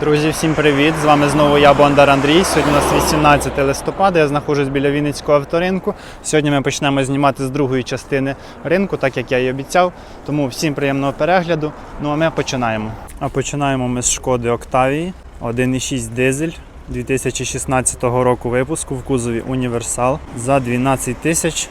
Друзі, всім привіт! З вами знову я, Бондар Андрій. Сьогодні у нас 18 листопада. Я знаходжусь біля Вінницького авторинку. Сьогодні ми почнемо знімати з другої частини ринку, так як я і обіцяв. Тому всім приємного перегляду. Ну а ми починаємо. А починаємо ми з шкоди Октавії 1,6 дизель 2016 року випуску в кузові Універсал за 12 тисяч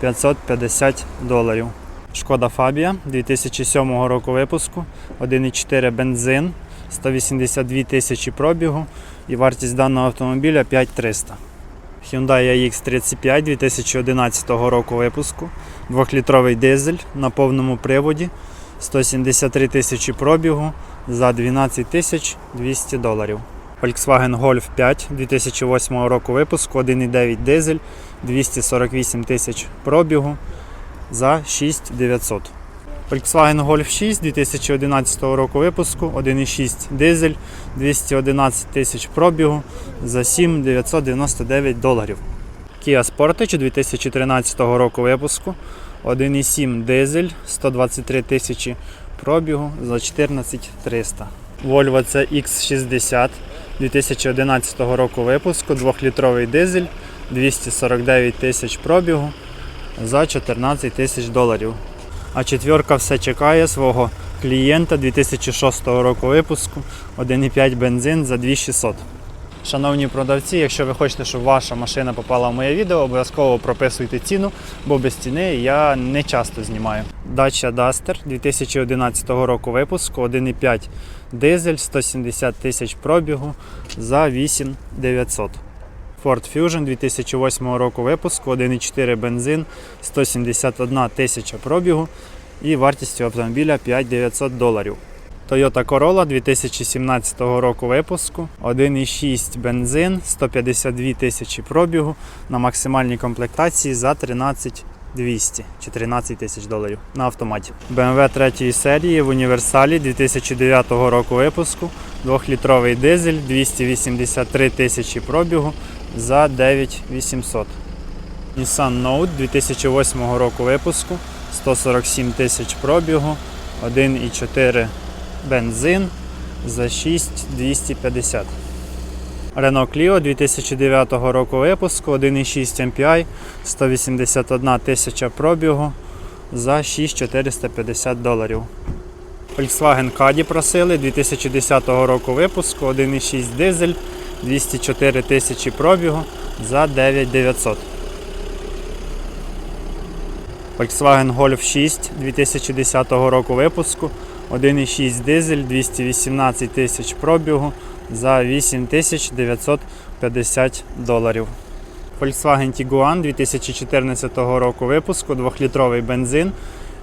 550 доларів. Шкода Фабія 2007 року випуску, 1,4 бензин, 182 тисячі пробігу і вартість даного автомобіля 5300. Hyundai iX35 2011 року випуску, 2-літровий дизель на повному приводі, 173 тисячі пробігу за 12 тисяч 200 доларів. Volkswagen Golf 5 2008 року випуску, 1,9 дизель, 248 тисяч пробігу за 6900. Volkswagen Golf 6 2011 року випуску, 1,6 дизель, 211 тисяч пробігу за 7999 доларів. Kia Sportage 2013 року випуску, 1,7 дизель, 123 тисячі пробігу за 14300. Volvo CX60 2011 року випуску, 2-літровий дизель, 249 тисяч пробігу за 14 тисяч доларів. А четверка все чекає свого клієнта 2006 року випуску 1,5 бензин за 2600. Шановні продавці, якщо ви хочете, щоб ваша машина попала в моє відео, обов'язково прописуйте ціну, бо без ціни я не часто знімаю. Dacia Duster 2011 року випуску 1,5 дизель 170 тисяч пробігу за 8900. Ford Fusion 2008 року випуску, 1,4 бензин, 171 тисяча пробігу і вартістю автомобіля 5900 доларів. Toyota Corolla 2017 року випуску, 1,6 бензин, 152 тисячі пробігу на максимальній комплектації за 13 200 чи 13 тисяч доларів на автоматі. BMW 3 серії в універсалі 2009 року випуску, 2-літровий дизель, 283 тисячі пробігу за 9800. Nissan Note 2008 року випуску, 147 тисяч пробігу, 1,4 бензин за 6250. Renault Clio 2009 року випуску, 1,6 MPI, 181 тисяча пробігу за 6450 доларів. Volkswagen Caddy просили 2010 року випуску, 1,6 дизель, 204 тисячі пробігу за 9900. Volkswagen Golf 6 2010 року випуску, 1,6 дизель, 218 тисяч пробігу за 8950 доларів. Volkswagen Tiguan 2014 року випуску, 2-літровий бензин,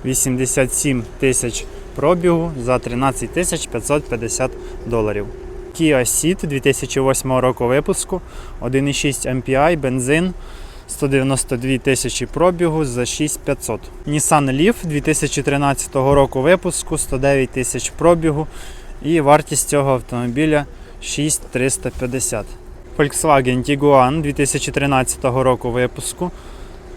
87 тисяч пробігу за 13 тисяч 550 доларів. Kia Ceed 2008 року випуску, 1,6 MPI, бензин, 192 тисячі пробігу за 6500. Nissan Leaf 2013 року випуску, 109 тисяч пробігу і вартість цього автомобіля 6350. Volkswagen Tiguan 2013 року випуску,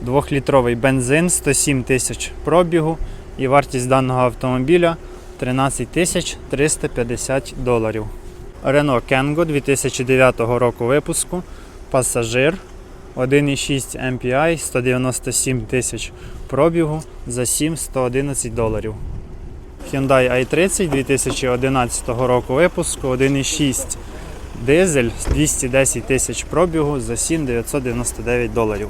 2-літровий бензин, 107 тисяч пробігу і вартість даного автомобіля 13 тисяч 350 доларів. Renault Kangoo 2009 року випуску, пасажир 1,6 MPI, 197 тисяч пробігу за 711 доларів. Hyundai i30 2011 року випуску, 1,6 дизель 210 тисяч пробігу за 7,999 доларів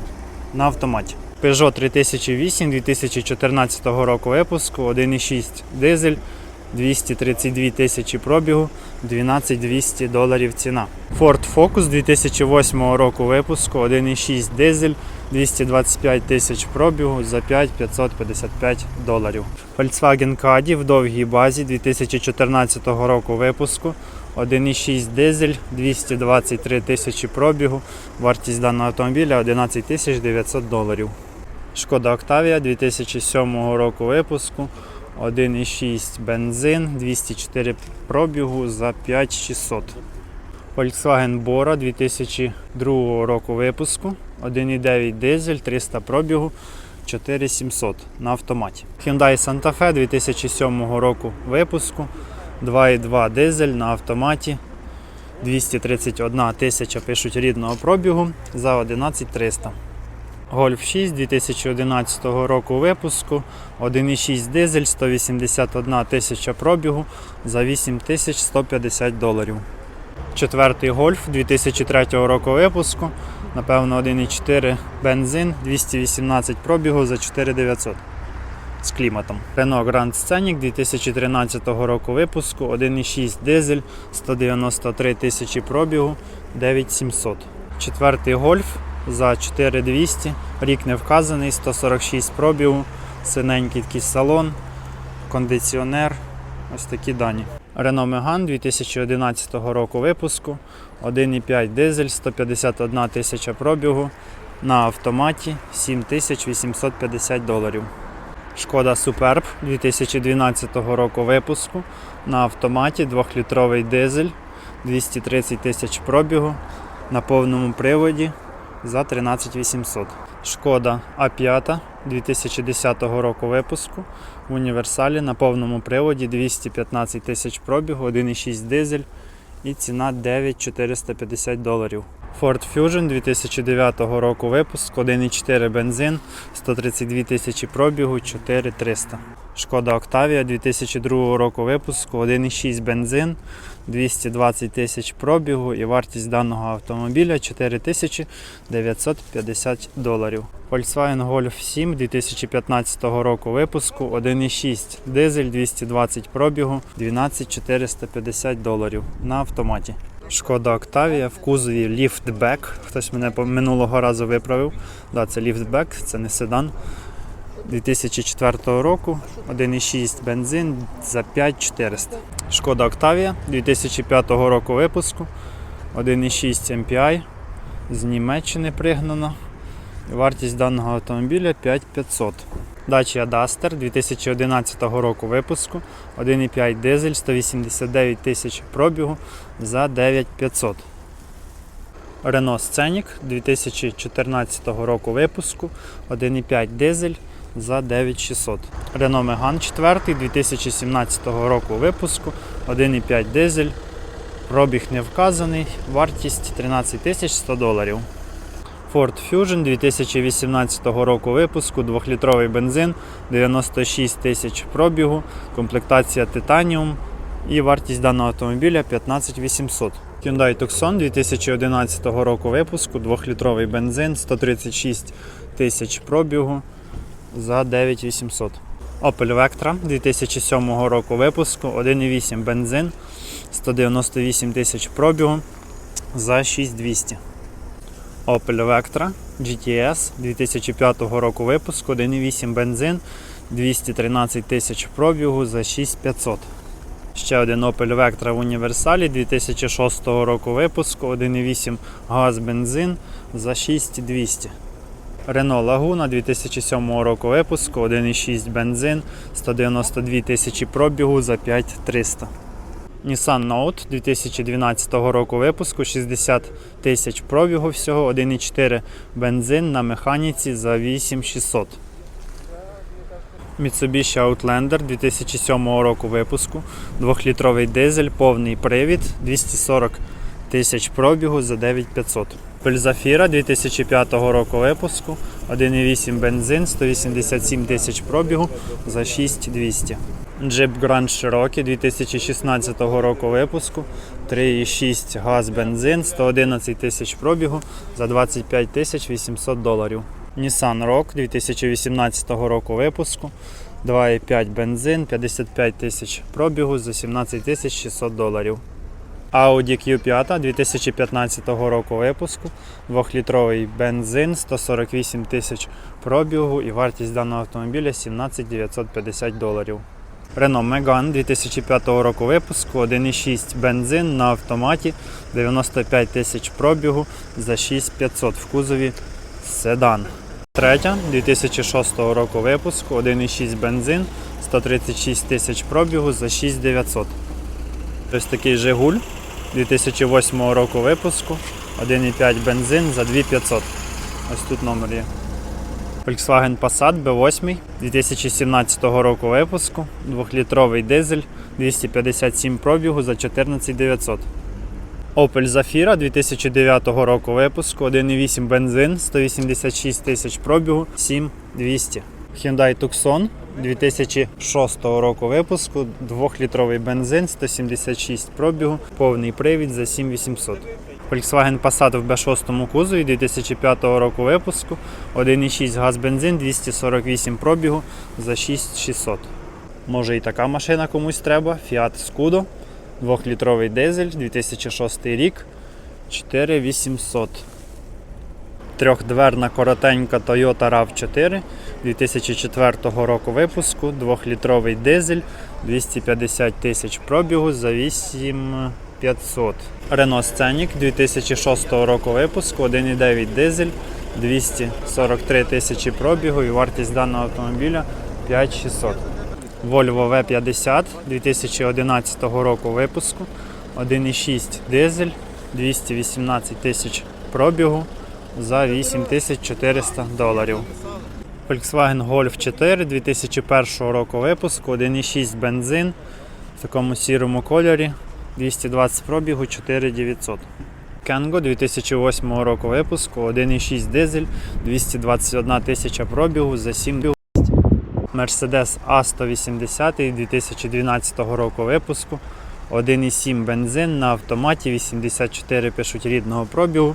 на автоматі. Peugeot 3008 2014 року випуску, 1,6 дизель, 232 тисячі пробігу, 12200 доларів ціна. Ford Focus 2008 року випуску, 1,6 дизель, 225 тисяч пробігу за 5555 доларів. Volkswagen Caddy в довгій базі 2014 року випуску, 1,6 дизель, 223 тисячі пробігу, вартість даного автомобіля 11 тисяч 900 доларів. Шкода Octavia 2007 року випуску, 1,6 бензин, 204 пробігу за 5600. Volkswagen Bora 2002 року випуску, 1,9 дизель, 300 пробігу, 4700 на автоматі. Hyundai Santa Fe 2007 року випуску, 2,2 дизель на автоматі 231 тисяча пишуть рідного пробігу за 11300. Гольф 6 2011 року випуску, 1,6 дизель, 181 тисяча пробігу за 8150 доларів. Четвертий гольф 2003 року випуску, напевно 1,4 бензин, 218 пробігу за 4900 з кліматом. Renault Grand Scenic 2013 року випуску, 1,6 дизель, 193 тисячі пробігу, 9700. Четвертий гольф за 4200, рік не вказаний, 146 пробігу, синенький салон, кондиціонер. Ось такі дані. Renault Megane 2011 року випуску, 1,5 дизель, 151 тисяча пробігу на автоматі 7850 доларів. Шкода Superb 2012 року випуску на автоматі 2-літровий дизель 230 тисяч пробігу на повному приводі за 13800. Шкода А5 2010 року випуску в універсалі на повному приводі 215 тисяч пробігу, 1,6 дизель і ціна 9450 доларів. Ford Fusion 2009 року випуску, 1,4 бензин, 132 тисячі пробігу, 4300. Шкода Octavia 2002 року випуску, 1,6 бензин, 220 тисяч пробігу і вартість даного автомобіля 4950 доларів. Volkswagen Golf 7 2015 року випуску, 1,6 дизель, 220 пробігу, 12450 доларів на автоматі. Шкода Octavia в кузові ліфтбек. Хтось мене минулого разу виправив. Да, це ліфтбек, це не седан. 2004 року 1,6 бензин за 5400. Шкода Octavia 2005 року випуску 1,6 MPI з Німеччини пригнано. Вартість даного автомобіля 5500. Dacia Duster 2011 року випуску 1,5 дизель 189 тисяч пробігу за 9500. Renault Scenic 2014 року випуску 1,5 дизель за 9600. Renault Megane 4 2017 року випуску 1,5 дизель. Пробіг не вказаний, вартість 13 100 доларів. Ford Fusion 2018 року випуску, 2-літровий бензин, 96 тисяч пробігу, комплектація Titanium і вартість даного автомобіля 15 800. Hyundai Tucson 2011 року випуску, 2-літровий бензин, 136 тисяч пробігу за 9800. Opel Vectra 2007 року випуску, 1,8 бензин, 198 тисяч пробігу за 6200. Opel Vectra GTS 2005 року випуску, 1,8 бензин, 213 тисяч пробігу за 6500. Ще один Opel Vectra в універсалі 2006 року випуску, 1,8 газ бензин за 6200. Renault Laguna 2007 року випуску, 1,6 бензин, 192 тисячі пробігу за 5300. Nissan Note 2012 року випуску 60 тисяч пробігу всього, 1,4 бензин на механіці за 8600. Mitsubishi Outlander 2007 року випуску, 2-літровий дизель, повний привід, 240 тисяч пробігу за 9500. Opel Zafira 2005 року випуску, 1,8 бензин, 187 тисяч пробігу за 6200. Jeep Grand Cherokee 2016 року випуску, 3,6 газ бензин, 111 тисяч пробігу за 25 тисяч 800 доларів. Nissan Rogue 2018 року випуску, 2,5 бензин, 55 тисяч пробігу за 17 тисяч 600 доларів. Audi Q5 2015 року випуску, 2-літровий бензин, 148 тисяч пробігу і вартість даного автомобіля 17 950 доларів. Renault Megane 2005 року випуску, 1,6 бензин на автоматі, 95 тисяч пробігу за 6500 в кузові седан. Третя 2006 року випуску, 1,6 бензин, 136 тисяч пробігу за 6900. Ось такий Жигуль 2008 року випуску, 1,5 бензин за 2500. Ось тут номер є. Volkswagen Passat B8 2017 року випуску, 2-літровий дизель, 257 пробігу за 14900. Opel Zafira 2009 року випуску, 1,8 бензин, 186 тисяч пробігу, 7200. Hyundai Tucson 2006 року випуску, 2-літровий бензин, 176 пробігу, повний привід за 7800. Volkswagen Passat в B6 кузові 2005 року випуску, 1,6 газ бензин, 248 пробігу за 6600. Може і така машина комусь треба. Fiat Scudo, 2-літровий дизель, 2006 рік, 4800. Трьохдверна коротенька Toyota RAV4 2004 року випуску, 2-літровий дизель, 250 тисяч пробігу за 8500. Renault Scenic 2006 року випуску, 1,9 дизель, 243 тисячі пробігу і вартість даного автомобіля 5600. Volvo V50 2011 року випуску, 1,6 дизель, 218 тисяч пробігу за 8400 доларів. Volkswagen Golf 4 2001 року випуску, 1,6 бензин в такому сірому кольорі, 220 пробігу, 4900. Кенго 2008 року випуску, 1,6 дизель, 221 тисяча пробігу за 7 Mercedes A180 2012 року випуску, 1,7 бензин на автоматі, 84 пишуть рідного пробігу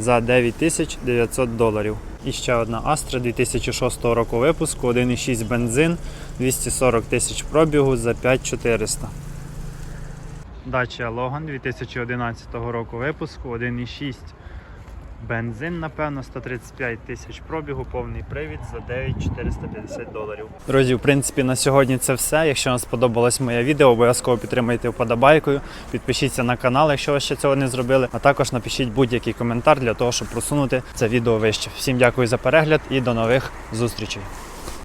за 9900 доларів. І ще одна Astra 2006 року випуску, 1,6 бензин, 240 тисяч пробігу за 5400. Dacia Logan 2011 року випуску, 1,6 бензин, напевно, 135 тисяч пробігу, повний привід за 9450 доларів. Друзі, в принципі, на сьогодні це все. Якщо вам сподобалось моє відео, обов'язково підтримайте вподобайкою, підпишіться на канал, якщо ви ще цього не зробили, а також напишіть будь-який коментар для того, щоб просунути це відео вище. Всім дякую за перегляд і до нових зустрічей.